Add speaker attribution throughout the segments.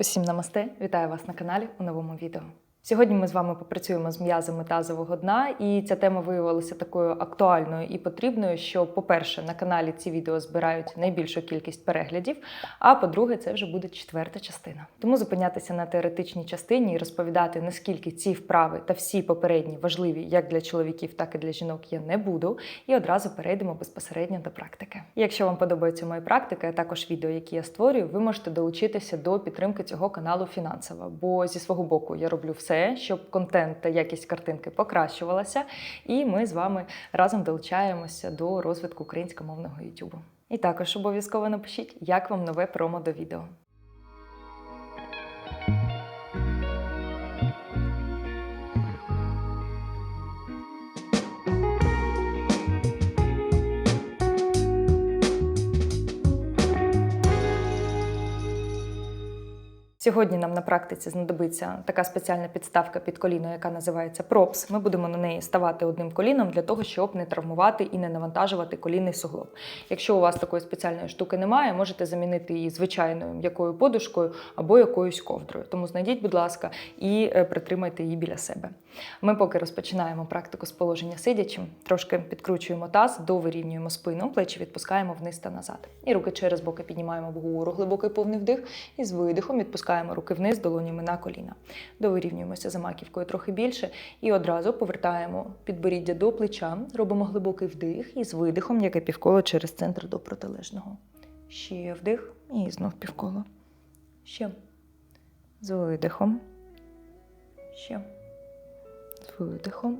Speaker 1: Усім намасте! Вітаю вас на каналі у новому відео. Сьогодні ми з вами попрацюємо з м'язами тазового дна, і ця тема виявилася такою актуальною і потрібною, що, по-перше, на каналі ці відео збирають найбільшу кількість переглядів. А по-друге, це вже буде четверта частина. Тому зупинятися на теоретичній частині і розповідати, наскільки ці вправи та всі попередні важливі як для чоловіків, так і для жінок я не буду. І одразу перейдемо безпосередньо до практики. Якщо вам подобаються мої практики, а також відео, які я створюю, ви можете долучитися до підтримки цього каналу фінансово, бо зі свого боку я роблю все, щоб контент та якість картинки покращувалася, і ми з вами разом долучаємося до розвитку українськомовного YouTube. І також обов'язково напишіть, як вам нове промо до відео. Сьогодні нам на практиці знадобиться така спеціальна підставка під коліно, яка називається пропс. Ми будемо на неї ставати одним коліном для того, щоб не травмувати і не навантажувати колінний суглоб. Якщо у вас такої спеціальної штуки немає, можете замінити її звичайною м'якою подушкою або якоюсь ковдрою. Тому знайдіть, будь ласка, і е, притримайте її біля себе. Ми поки розпочинаємо практику з положення сидячим, трошки підкручуємо таз, довирівнюємо спину, плечі відпускаємо вниз та назад. І руки через боки піднімаємо вгору, глибокий повний вдих, і з видихом відпускаємо руки вниз, долонями на коліна. Довирівнюємося за маківкою трохи більше, і одразу повертаємо підборіддя до плеча, робимо глибокий вдих і з видихом, яке півколо через центр до протилежного. Ще вдих і знов півколо. Ще. З видихом. Ще з видихом.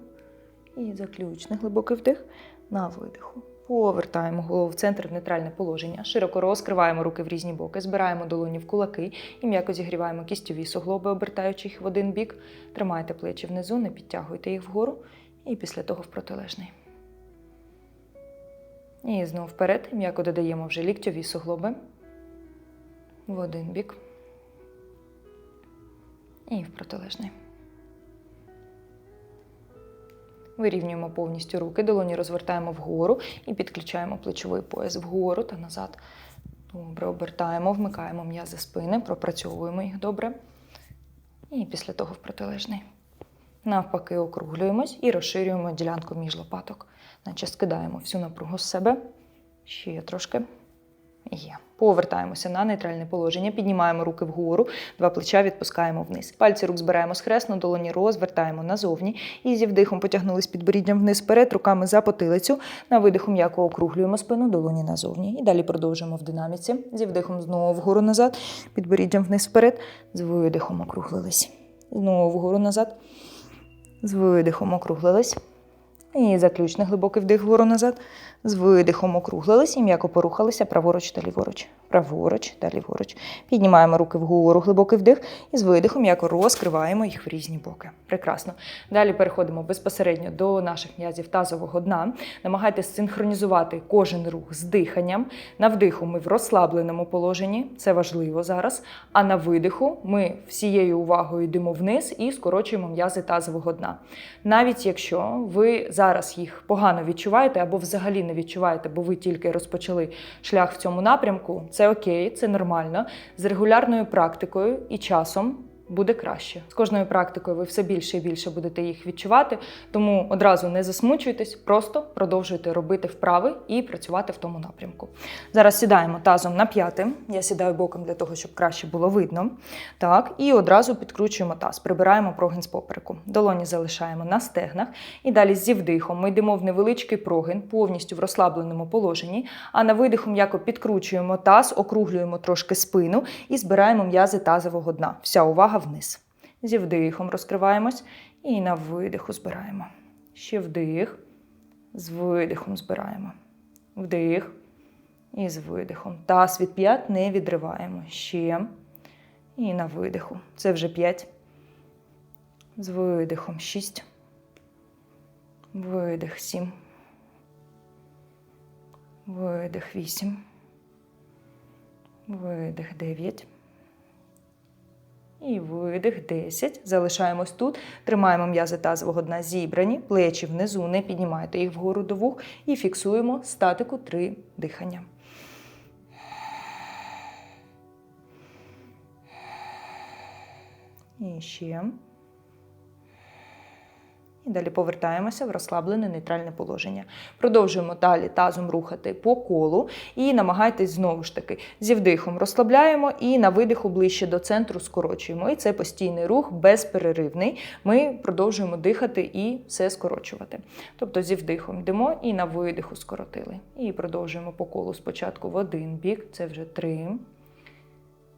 Speaker 1: І заключний глибокий вдих на видиху. Повертаємо голову в центр в нейтральне положення. Широко розкриваємо руки в різні боки, збираємо долоні в кулаки і м'яко зігріваємо кістьові суглоби, обертаючи їх в один бік. Тримайте плечі внизу, не підтягуйте їх вгору. І після того в протилежний. І знову вперед. М'яко додаємо вже ліктьові суглоби. В один бік. І в протилежний. Вирівнюємо повністю руки, долоні розвертаємо вгору і підключаємо плечовий пояс вгору та назад. Добре, обертаємо, вмикаємо м'язи спини, пропрацьовуємо їх добре. І після того в протилежний. Навпаки, округлюємось і розширюємо ділянку між лопаток. Наче скидаємо всю напругу з себе. Ще трошки. Є. Повертаємося на нейтральне положення, піднімаємо руки вгору, два плеча відпускаємо вниз. Пальці рук збираємо схресно, долоні розвертаємо назовні. І зі вдихом потягнули з підборіддям вниз вперед, руками за потилицю. На видиху м'яко округлюємо спину, долоні назовні. І далі продовжуємо в динаміці. Зі вдихом знову вгору назад, підборіддям вниз вперед. З видихом округлились. Знову вгору назад. З видихом округлились. І заключний глибокий вдих вгору назад. З видихом округлились і м'яко порухалися праворуч та ліворуч. Праворуч та ліворуч. Піднімаємо руки вгору, глибокий вдих, і з видихом м'яко розкриваємо їх в різні боки. Прекрасно. Далі переходимо безпосередньо до наших м'язів тазового дна. Намагайтесь синхронізувати кожен рух з диханням. На вдиху ми в розслабленому положенні, це важливо зараз. А на видиху ми всією увагою йдемо вниз і скорочуємо м'язи тазового дна. Навіть якщо ви зараз їх погано відчуваєте або взагалі не відчуваєте, бо ви тільки розпочали шлях в цьому напрямку, це окей, це нормально. З регулярною практикою і часом буде краще. З кожною практикою ви все більше і більше будете їх відчувати, тому одразу не засмучуйтесь, просто продовжуйте робити вправи і працювати в тому напрямку. Зараз сідаємо тазом на п'яти. Я сідаю боком для того, щоб краще було видно. Так, і одразу підкручуємо таз, прибираємо прогин з попереку. Долоні залишаємо на стегнах. І далі зі вдихом ми йдемо в невеличкий прогин, повністю в розслабленому положенні. А на видиху м'яко підкручуємо таз, округлюємо трошки спину і збираємо м'язи тазового дна. Вся увага вниз. Зі вдихом розкриваємось і на видиху збираємо. Ще вдих, з видихом збираємо. Вдих і з видихом. Таз від п'ят не відриваємо. Ще. І на видиху. Це вже п'ять. З видихом шість. Видих сім. Видих вісім. Видих дев'ять. І видих 10. Залишаємось тут. Тримаємо м'язи тазового дна зібрані, плечі внизу, не піднімайте їх вгору до вух. І фіксуємо статику 3 дихання. І ще. І далі повертаємося в розслаблене нейтральне положення. Продовжуємо далі тазом рухати по колу і намагайтесь знову ж таки зі вдихом розслабляємо і на видиху ближче до центру скорочуємо. І це постійний рух безпереривний. Ми продовжуємо дихати і все скорочувати. Тобто зі вдихом йдемо і на видиху скоротили. І продовжуємо по колу спочатку в один бік, це вже три,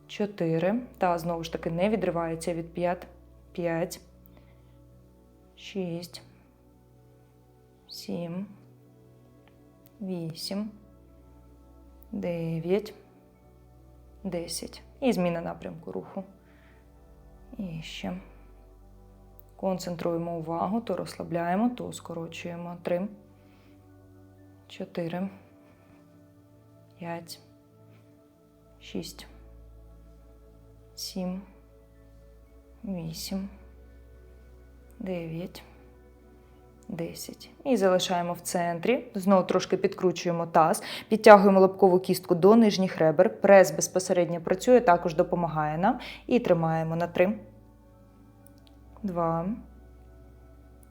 Speaker 1: чотири. Та знову ж таки не відривається від п'ят, п'ять шість, сім, вісім, дев'ять, десять. І зміна напрямку руху. І ще. Концентруємо увагу, то розслабляємо, то скорочуємо. Три, чотири, п'ять, шість, сім, вісім. 9, 10. І залишаємо в центрі. Знову трошки підкручуємо таз, підтягуємо лобкову кістку до нижніх ребер. Прес безпосередньо працює, також допомагає нам. І тримаємо на 3, 2,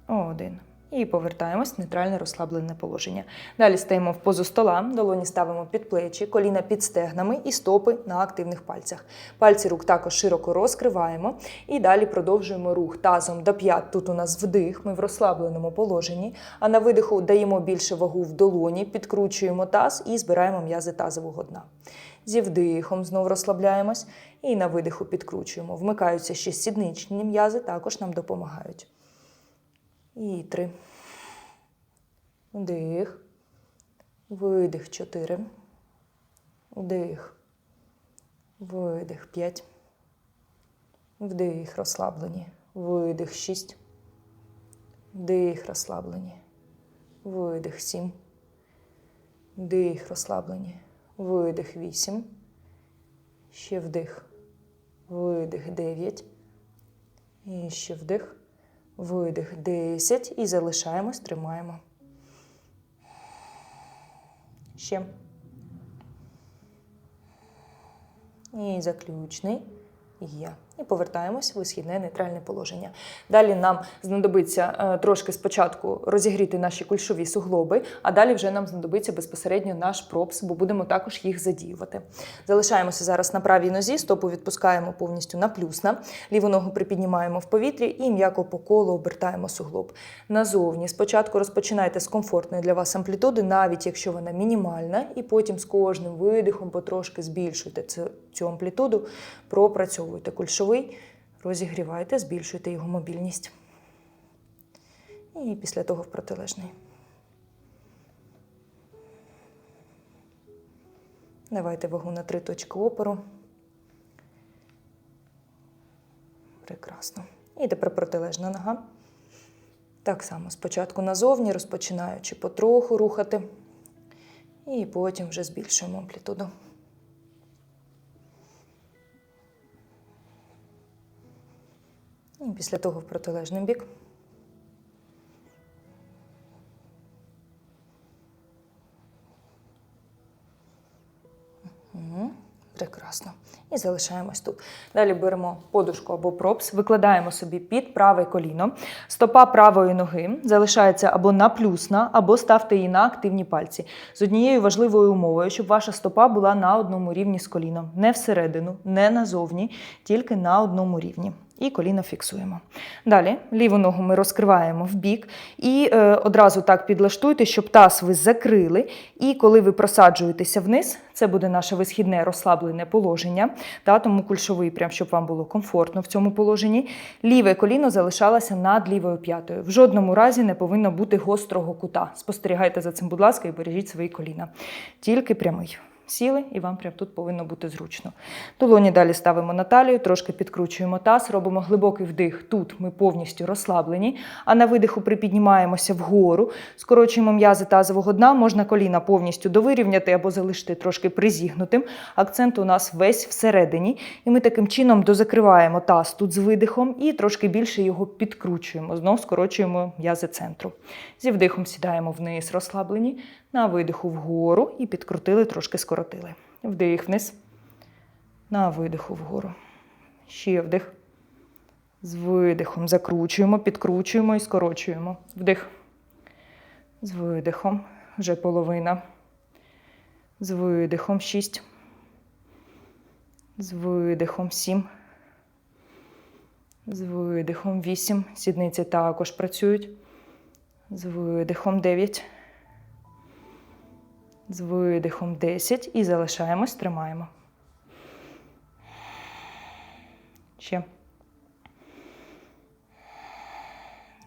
Speaker 1: 1. І повертаємось в нейтральне розслаблене положення. Далі стаємо в позу стола, долоні ставимо під плечі, коліна під стегнами і стопи на активних пальцях. Пальці рук також широко розкриваємо. І далі продовжуємо рух тазом до п'ят. Тут у нас вдих, ми в розслабленому положенні. А на видиху даємо більше вагу в долоні, підкручуємо таз і збираємо м'язи тазового дна. Зі вдихом знову розслабляємось і на видиху підкручуємо. Вмикаються ще сідничні м'язи, також нам допомагають. І три. Вдих. Видих. Чотири. Вдих. Видих. П'ять. Вдих. Розслаблені. Видих. Шість. Вдих. Розслаблені. Видих. Сім. Вдих. Розслаблені. Видих. Вісім. Ще вдих. Видих. Дев'ять. І ще вдих. Видих 10 і залишаємось, тримаємо. Ще. І заключний. Є. І повертаємось в висхідне нейтральне положення. Далі нам знадобиться е, трошки спочатку розігріти наші кульшові суглоби, а далі вже нам знадобиться безпосередньо наш пропс, бо будемо також їх задіювати. Залишаємося зараз на правій нозі, стопу відпускаємо повністю на плюсна, ліву ногу припіднімаємо в повітрі і м'яко по колу обертаємо суглоб. Назовні спочатку розпочинайте з комфортної для вас амплітуди, навіть якщо вона мінімальна, і потім з кожним видихом потрошки збільшуйте цю, амплітуду, пропрацьовуйте кульшовий, розігрівайте, збільшуйте його мобільність. І після того в протилежний. Давайте вагу на три точки опору. Прекрасно. І тепер протилежна нога. Так само спочатку назовні, розпочинаючи потроху рухати. І потім вже збільшуємо амплітуду. І після того в протилежний бік. Прекрасно. І залишаємось тут. Далі беремо подушку або пропс, викладаємо собі під праве коліно. Стопа правої ноги залишається або на плюсна, або ставте її на активні пальці. З однією важливою умовою, щоб ваша стопа була на одному рівні з коліном. Не всередину, не назовні, тільки на одному рівні. І коліно фіксуємо. Далі ліву ногу ми розкриваємо в бік і е, одразу так підлаштуйте, щоб таз ви закрили. І коли ви просаджуєтеся вниз, це буде наше висхідне розслаблене положення. Та, тому кульшовий, прям щоб вам було комфортно в цьому положенні. Ліве коліно залишалося над лівою п'ятою. В жодному разі не повинно бути гострого кута. Спостерігайте за цим, будь ласка, і бережіть свої коліна. Тільки прямий. Сіли, і вам прям тут повинно бути зручно. Долоні далі ставимо на талію, трошки підкручуємо таз, робимо глибокий вдих. Тут ми повністю розслаблені, а на видиху припіднімаємося вгору, скорочуємо м'язи тазового дна, можна коліна повністю довирівняти або залишити трошки призігнутим. Акцент у нас весь всередині. І ми таким чином дозакриваємо таз тут з видихом і трошки більше його підкручуємо. Знов скорочуємо м'язи центру. Зі вдихом сідаємо вниз, розслаблені. На видиху вгору і підкрутили, трошки скоротили. Вдих вниз. На видиху вгору. Ще вдих. З видихом закручуємо, підкручуємо і скорочуємо. Вдих. З видихом. Вже половина. З видихом 6. З видихом 7. З видихом 8. Сідниці також працюють. З видихом 9. З видихом 10. І залишаємось, тримаємо. Ще.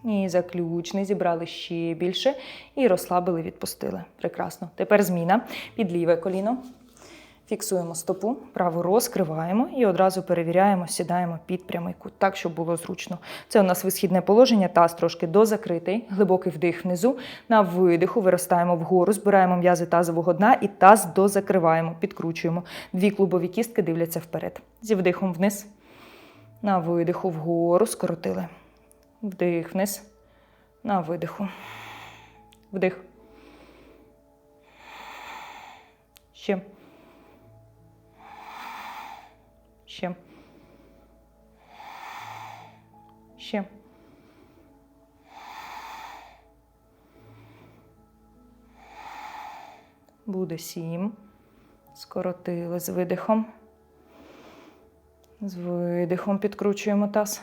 Speaker 1: І заключний. Зібрали ще більше. І розслабили, відпустили. Прекрасно. Тепер зміна. Під ліве коліно. Фіксуємо стопу, праву розкриваємо і одразу перевіряємо, сідаємо під прямий кут, так, щоб було зручно. Це у нас висхідне положення, таз трошки дозакритий, глибокий вдих внизу. На видиху виростаємо вгору, збираємо м'язи тазового дна і таз дозакриваємо, підкручуємо. Дві клубові кістки дивляться вперед. Зі вдихом вниз. На видиху вгору скоротили. Вдих вниз. На видиху. Вдих. Ще. Ще. Ще. Буде сім. Скоротили з видихом. З видихом підкручуємо таз.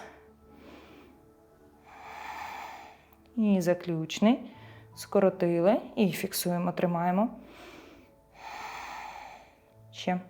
Speaker 1: І заключний. Скоротили і фіксуємо, тримаємо. Ще.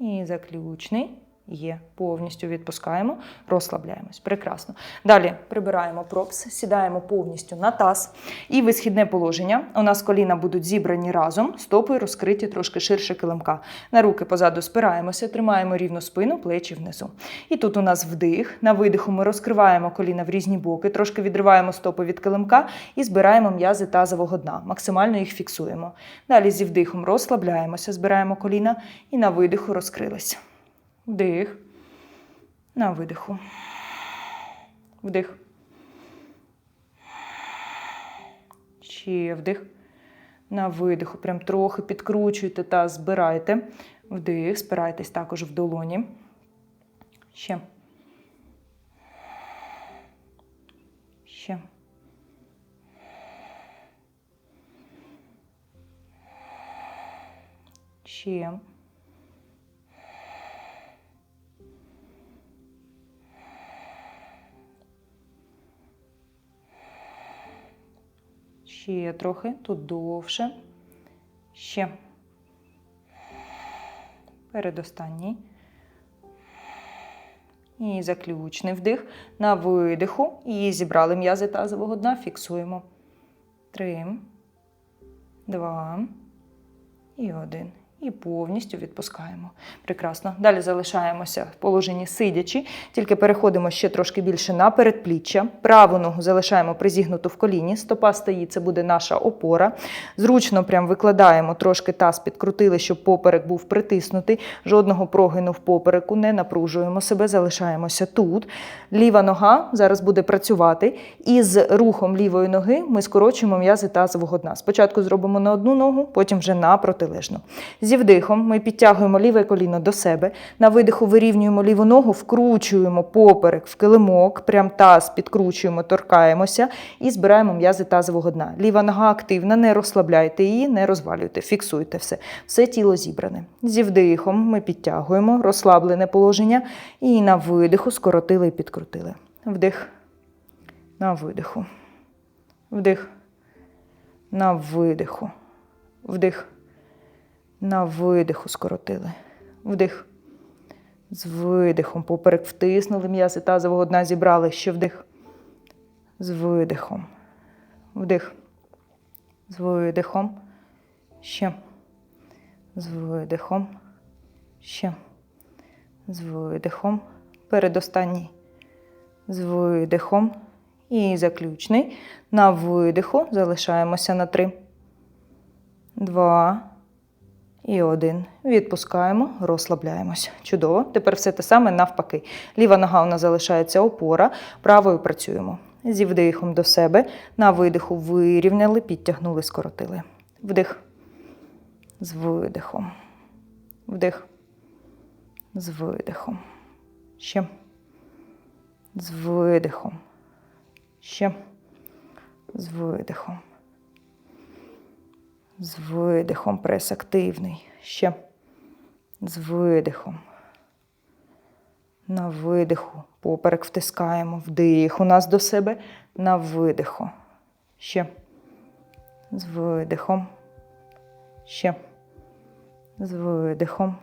Speaker 1: І заключний є. Повністю відпускаємо, розслабляємось. Прекрасно. Далі прибираємо пропс, сідаємо повністю на таз. І висхідне положення. У нас коліна будуть зібрані разом, стопи розкриті трошки ширше килимка. На руки позаду спираємося, тримаємо рівну спину, плечі внизу. І тут у нас вдих. На видиху ми розкриваємо коліна в різні боки, трошки відриваємо стопи від килимка і збираємо м'язи тазового дна. Максимально їх фіксуємо. Далі зі вдихом розслабляємося, збираємо коліна і на видиху розкрились. Вдих. На видиху. Вдих. Ще вдих. На видиху. Прям трохи підкручуйте та збирайте. Вдих. Спирайтесь також в долоні. Ще. Ще. Ще. Ще трохи, тут довше. Ще. Передостанній. І заключний вдих. На видиху. І зібрали м'язи тазового дна. Фіксуємо. Три, два і один. І повністю відпускаємо. Прекрасно. Далі залишаємося в положенні сидячи, тільки переходимо ще трошки більше на передпліччя. Праву ногу залишаємо призігнуту в коліні. Стопа стоїть, це буде наша опора. Зручно прям викладаємо трошки таз, підкрутили, щоб поперек був притиснутий. Жодного прогину в попереку, не напружуємо себе, залишаємося тут. Ліва нога зараз буде працювати. І з рухом лівої ноги ми скорочуємо м'язи тазового дна. Спочатку зробимо на одну ногу, потім вже на протилежну. Зі вдихом ми підтягуємо ліве коліно до себе. На видиху вирівнюємо ліву ногу, вкручуємо поперек в килимок, прям таз підкручуємо, торкаємося і збираємо м'язи тазового дна. Ліва нога активна, не розслабляйте її, не розвалюйте, фіксуйте все. Все тіло зібране. Зі вдихом ми підтягуємо розслаблене положення і на видиху скоротили і підкрутили. Вдих. На видиху. Вдих. На видиху. Вдих. На видиху скоротили. Вдих. З видихом. Поперек втиснули м'язи тазового дна, зібрали. Ще вдих. З видихом. Вдих. З видихом. Ще. З видихом. Ще. З видихом. Передостанній. З видихом. І заключний. На видиху залишаємося на три. Два. І один. Відпускаємо, розслабляємось. Чудово. Тепер все те саме навпаки. Ліва нога у нас залишається опора, правою працюємо. Зі вдихом до себе. На видиху вирівняли, підтягнули, скоротили. Вдих. З видихом. Вдих. З видихом. Ще. З видихом. Ще. З видихом. З видихом. Прес активний. Ще. З видихом. На видиху. Поперек втискаємо. Вдих у нас до себе. На видиху. Ще. З видихом. Ще. З видихом.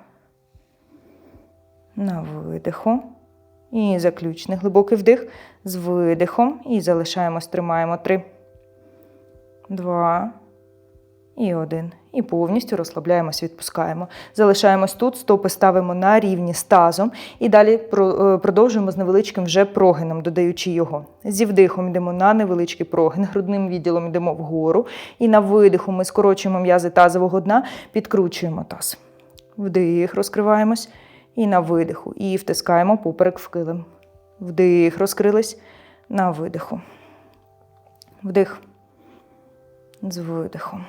Speaker 1: На видиху. І заключний глибокий вдих з видихом. І залишаємось, тримаємо. Три, два і один. І повністю розслабляємось, відпускаємо. Залишаємось тут, стопи ставимо на рівні з тазом. І далі е, продовжуємо з невеличким вже прогином, додаючи його. Зі вдихом йдемо на невеличкий прогин, грудним відділом йдемо вгору. І на видиху ми скорочуємо м'язи тазового дна, підкручуємо таз. Вдих, розкриваємось. І на видиху. І втискаємо поперек в килим. Вдих, розкрились. На видиху. Вдих. З видихом.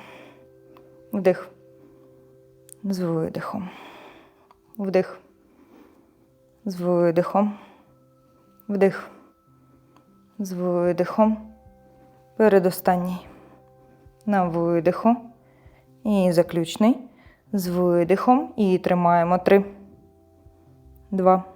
Speaker 1: Вдих. З видихом. Вдих. З видихом. Вдих. З видихом. Передостанній. На видиху. І заключний. З видихом. І тримаємо три. Два.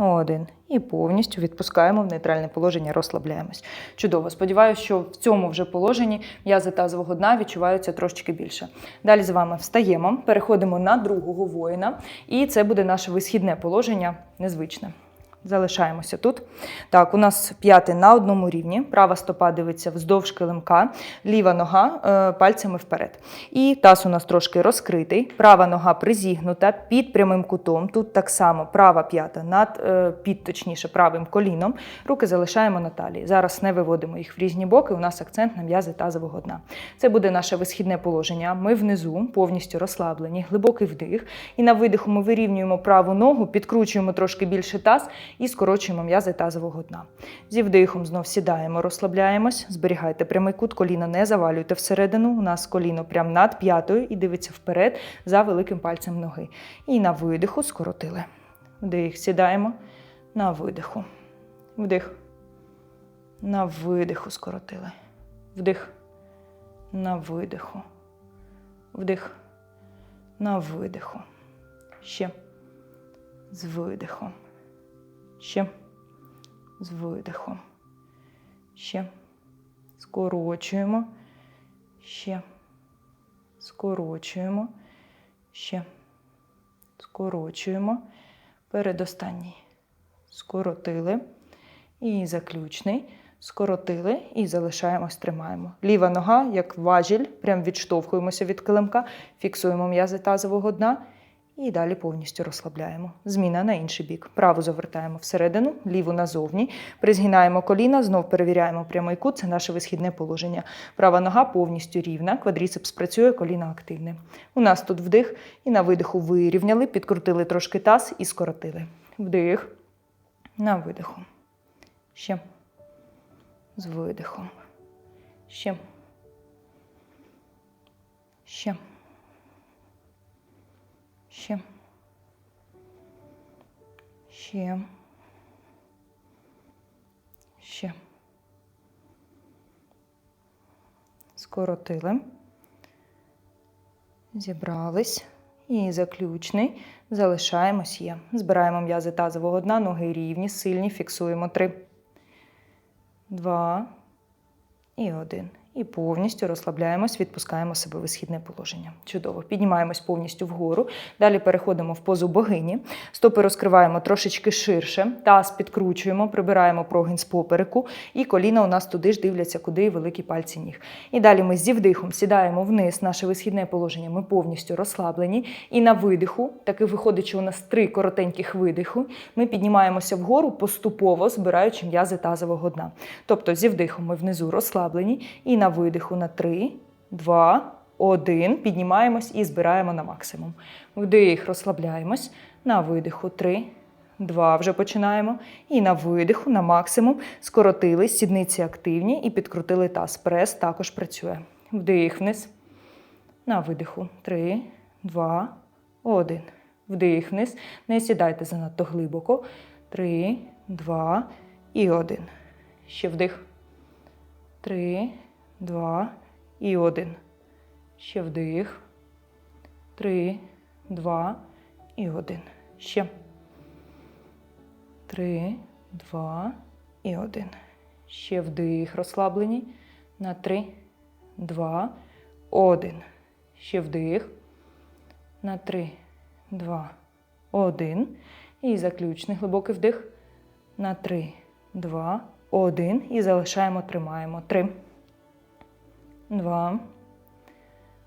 Speaker 1: Один. І повністю відпускаємо в нейтральне положення, розслабляємось. Чудово. Сподіваюся, що в цьому вже положенні м'язи тазового дна відчуваються трошечки більше. Далі з вами встаємо, переходимо на другого воїна, і це буде наше висхідне положення, незвичне. Залишаємося тут. Так, у нас п'яти на одному рівні. Права стопа дивиться вздовж килимка, ліва нога е, пальцями вперед. І таз у нас трошки розкритий. Права нога призігнута під прямим кутом. Тут так само права п'ята над е, під, точніше, правим коліном. Руки залишаємо на талії. Зараз не виводимо їх в різні боки. У нас акцент на м'язи тазового дна. Це буде наше висхідне положення. Ми внизу повністю розслаблені, глибокий вдих. І на видиху ми вирівнюємо праву ногу, підкручуємо трошки більше таз і скорочуємо м'язи тазового дна. Зі вдихом знов сідаємо, розслабляємось, зберігайте прямий кут, коліна не завалюйте всередину. У нас коліно прямо над п'ятою і дивиться вперед за великим пальцем ноги. І на видиху скоротили. Вдих, сідаємо на видиху. Вдих. На видиху скоротили. Вдих. На видиху. Вдих. На видиху. Ще. З видихом. Ще. З видихом. Ще. Скорочуємо. Ще. Скорочуємо. Ще. Скорочуємо. Передостанній. Скоротили. І заключний. Скоротили і залишаємось, тримаємо. Ліва нога, як важіль, прям відштовхуємося від килимка, фіксуємо м'язи тазового дна і далі повністю розслабляємо. Зміна на інший бік. Праву завертаємо всередину, ліву назовні. Призгинаємо коліна, знов перевіряємо прямий кут. Це наше висхідне положення. Права нога повністю рівна, квадріцепс працює, коліна активне. У нас тут вдих і на видиху вирівняли, підкрутили трошки таз і скоротили. Вдих. На видиху. Ще. З видихом. Ще. Ще. Ще. Ще. Ще. Скоротили. Зібрались. І заключний. Залишаємось є. Збираємо м'язи тазового дна, ноги рівні, сильні, фіксуємо три, два і один. І повністю розслабляємось, відпускаємо себе в висхідне положення. Чудово. Піднімаємось повністю вгору. Далі переходимо в позу богині. Стопи розкриваємо трошечки ширше. Таз підкручуємо, прибираємо прогин з попереку. І коліна у нас туди ж дивляться, куди і великі пальці ніг. І далі ми зі вдихом сідаємо вниз, наше висхідне положення. Ми повністю розслаблені. І на видиху, таки виходить, що у нас три коротеньких видиху. Ми піднімаємося вгору поступово, збираючи м'язи тазового дна. Тобто зі вдихом ми внизу розслаблені. І на видиху на 3, 2, 1. Піднімаємось і збираємо на максимум. Вдих, розслабляємось. На видиху 3, 2. Вже починаємо. І на видиху на максимум скоротили, сідниці активні і підкрутили таз. Прес також працює. Вдих вниз. На видиху 3, 2, 1. Вдих вниз. Не сідайте занадто глибоко. Три, два і один. Ще вдих. Три, два і один. Ще вдих. Три, два і один. Ще. Три, два і один. Ще вдих, розслаблені. На три, два, один. Ще вдих. На три, два, один. І заключний глибокий вдих. На три, два, один. І залишаємо, тримаємо. Три, два,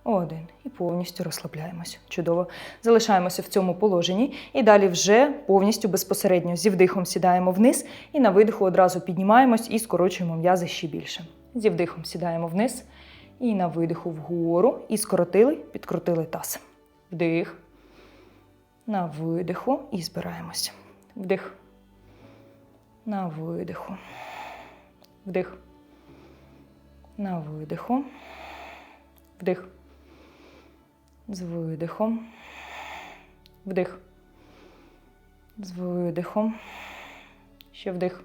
Speaker 1: один. І повністю розслабляємося. Чудово. Залишаємося в цьому положенні. І далі вже повністю безпосередньо зі вдихом сідаємо вниз. І на видиху одразу піднімаємось і скорочуємо м'язи ще більше. Зі вдихом сідаємо вниз. І на видиху вгору. І скоротили, підкрутили таз. Вдих. На видиху і збираємося. Вдих. На видиху. Вдих. На видиху. Вдих. З видихом. Вдих. З видихом. Ще вдих.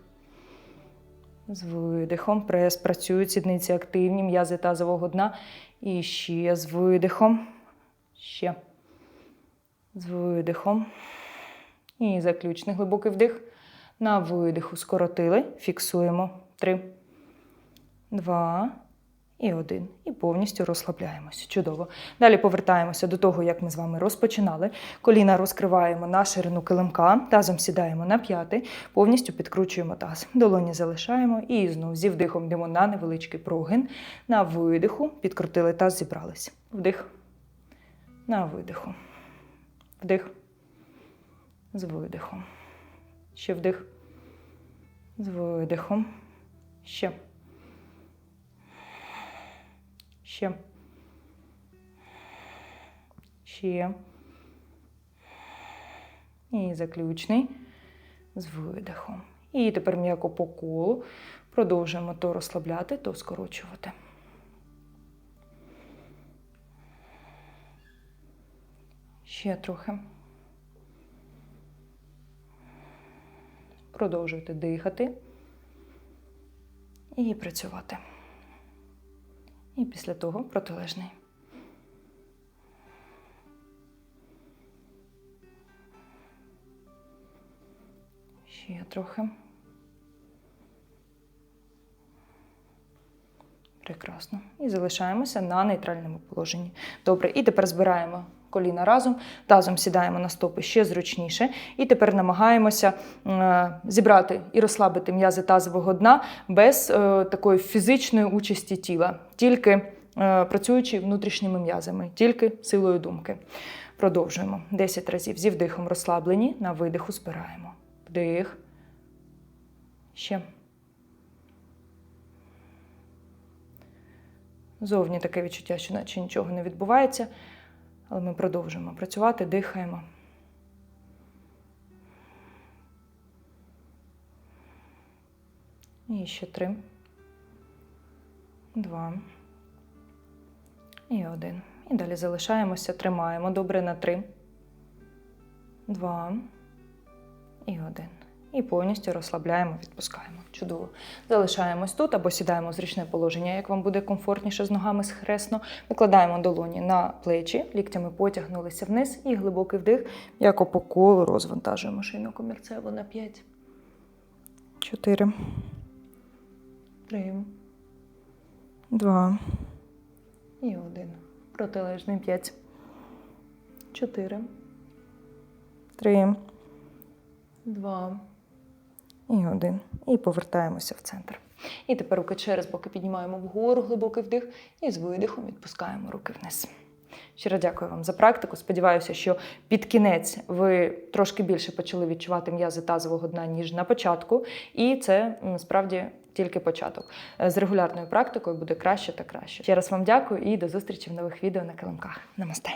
Speaker 1: З видихом. Прес працюють, сідниці активні, м'язи тазового дна. І ще з видихом. Ще. З видихом. І заключний глибокий вдих. На видиху скоротили. Фіксуємо. Три, два і один. І повністю розслабляємося. Чудово. Далі повертаємося до того, як ми з вами розпочинали. Коліна розкриваємо на ширину килимка, тазом сідаємо на п'яти, повністю підкручуємо таз. Долоні залишаємо і знову зі вдихом йдемо на невеличкий прогин. На видиху підкрутили таз, зібрались. Вдих. На видиху. Вдих. З видихом. Ще вдих. З видихом. Ще. Ще. Ще. І заключний з видихом. І тепер м'яко по колу продовжуємо то розслабляти, то скорочувати. Ще трохи. Продовжуйте дихати і працювати. І після того протилежний. Ще трохи. Прекрасно. І залишаємося на нейтральному положенні. Добре, і тепер збираємо коліна разом, тазом сідаємо на стопи ще зручніше. І тепер намагаємося е, зібрати і розслабити м'язи тазового дна без е, такої фізичної участі тіла, тільки е, працюючи внутрішніми м'язами, тільки силою думки. Продовжуємо 10 разів зі вдихом розслаблені, на видиху збираємо. Вдих. Ще. Зовні таке відчуття, що наче нічого не відбувається. Але ми продовжуємо працювати, дихаємо. І ще три, два і один. І далі залишаємося, тримаємо добре на три, два і один. І повністю розслабляємо, відпускаємо. Чудово. Залишаємось тут або сідаємо в зручне положення, як вам буде комфортніше з ногами схресно. Викладаємо долоні на плечі, ліктями потягнулися вниз і глибокий вдих, як по колу розвантажуємо шийну комірцеву на 5. 4. 3. 2. І 1. Протилежний 5. 4. 3. 2 і один. І повертаємося в центр. І тепер руки через боки піднімаємо вгору, глибокий вдих, і з видихом відпускаємо руки вниз. Щиро дякую вам за практику. Сподіваюся, що під кінець ви трошки більше почали відчувати м'язи тазового дна, ніж на початку. І це справді тільки початок. З регулярною практикою буде краще та краще. Ще раз вам дякую і до зустрічі в нових відео на килимках. Намасте!